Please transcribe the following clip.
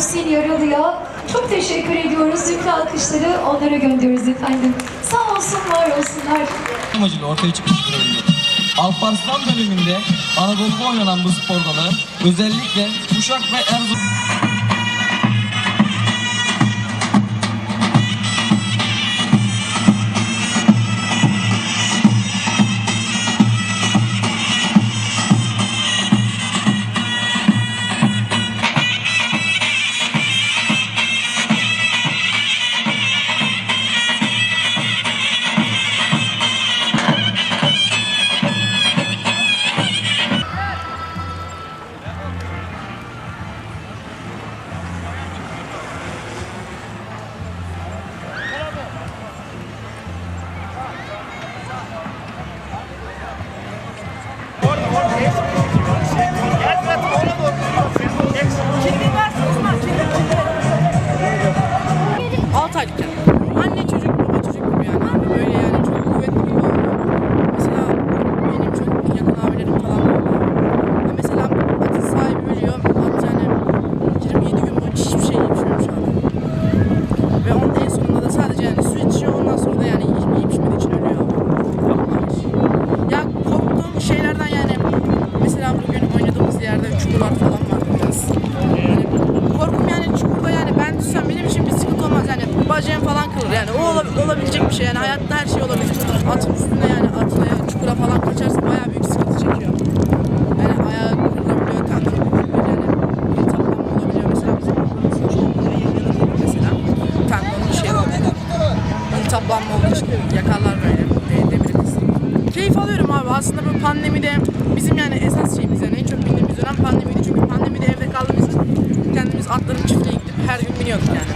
Muhsin yaralıyor. Çok teşekkür ediyoruz. Yüklü alkışları onlara gönderiyoruz efendim. Sağ olsun, var olsunlar. amacıyla ortaya çıkmış bir oyundur. Alparslan döneminde Anadolu'da oynanan bu spor dalı özellikle Uşak ve Erzurum Altı aylıkken. Anne çocuk, baba çocuk gibi yani. Böyle yani çok kuvvetli bir oldu. Mesela benim çok yakın abilerim falan var. Mesela sahibi ölüyor. Yani 27 gün boyunca hiçbir şey yiyemiyormuş abi. Ve onun en sonunda da sadece yani su içiyor. Ondan sonra yani yiyip içmediği için ölüyor. Ya korktuğum şeylerden yani bugün oynadığımız yerde çukurlar falan var biraz. Yani korkum yani çukurda yani ben düşsem benim için bir sıkıntı olmaz yani bacağım falan kırılır yani o ola- olabilecek bir şey yani hayatta her şey olabilir. Atın üstüne yani atla yani çukura falan kaçarsa bayağı büyük sıkıntı çekiyor. Yani ayağı kırılabiliyor, tendon kırılabiliyor yani iltihaplanma olabiliyor mesela bizim mesela tendonun şey oluyor. İltihaplanma olduğu için yakarlar böyle alıyorum abi aslında bu pandemide bizim yani esas şeyimiz yani en çok bildiğimiz dönem pandemiydi çünkü pandemide evde kaldığımız için kendimiz atların çiftliğe gidip her gün biniyorduk yani.